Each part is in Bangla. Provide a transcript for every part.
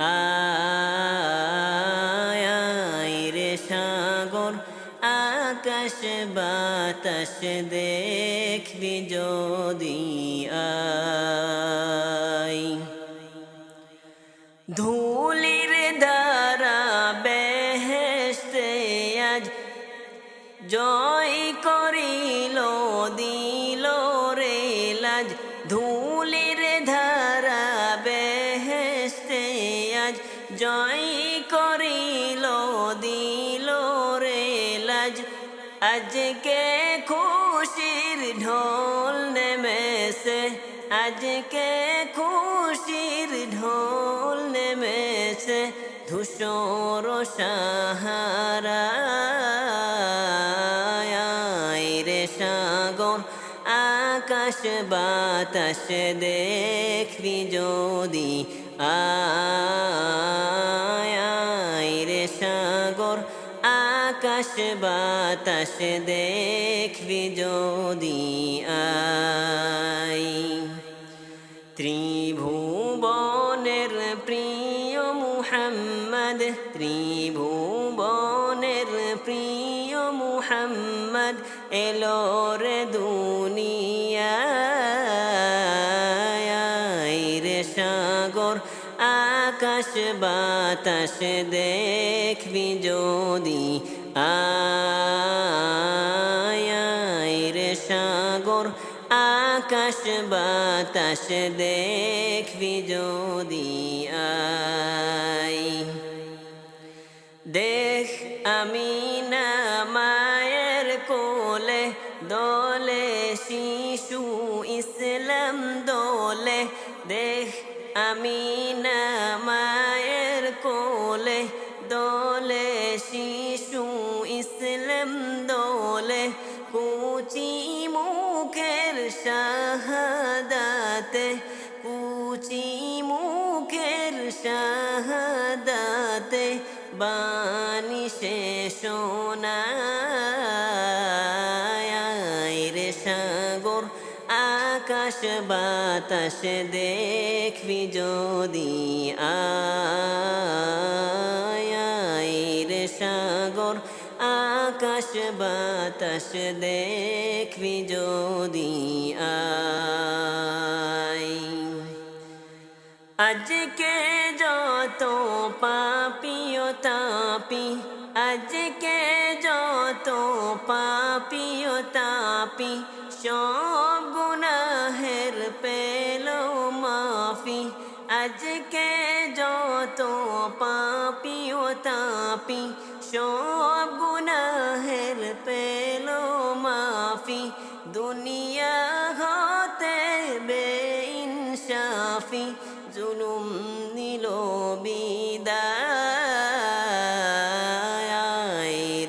আয় রে সাগর, আকাশ বাতাস দেখবি যদি আয়। ধুলির দ্বারা বেহেস্তে আজ জয় করিল, দিল রে লাজ। ধুলির জয় করিল, দিল রে লাজ। আজকে খুশির ঢোল নেমেছে, আজকে খুশির ঢোল নেমেছে, ধূসর সাহারা রে সাগর, আকাশ বাতাস দেখবি যদি আয় রে সাগর, আকাশ বাতাস দেখবি যদি আয়। ত্রিভুবনের প্রিয় মুহাম্মদ, ত্রিভুবনের প্রিয় মুহাম্মদ, এলো রে দুনিয়ায়। বাতাস দেখবি যদি আয় রে সাগর, আকাশ বাতাস দেখবি যদি আই দেখ আমি না মায়ের কোলে, দোলে শিশু ইসলাম দোলে। দেখ আমি না দোলে, শিশু ইসলাম দোলে, কুচি মুখের শাহাদাতে, কুচি মুখের শাহাদাতে বাণী সে রে সাগর, আকাশ বাতাস দেখবি যদি আয়। সাগর, আকাশ বাতাস দেখবি যদি আজকে যত পাপিও তাপি, আজকে যত পাপিও তাপি, সব গুনাহের পেল মাফি, আজকে যত পাপিও তাপি, সব গুনাহের পেল মাফি। দুনিয়া হতে বেইনসাফি, জুলুম নিল বিদায়।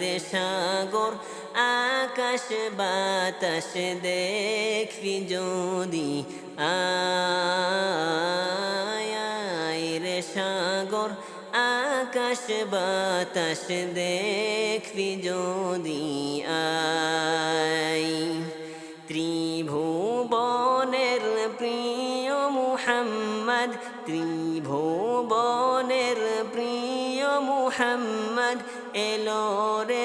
রে সাগর, আকাশ বাতাস দেখবি যদি রে সাগর আকাশ বাতাস দেখবি যদি আয় ত্রিভুবনের প্রিয় মুহাম্মদ ত্রিভুবনের প্রিয় মুহাম্মদ এলো রে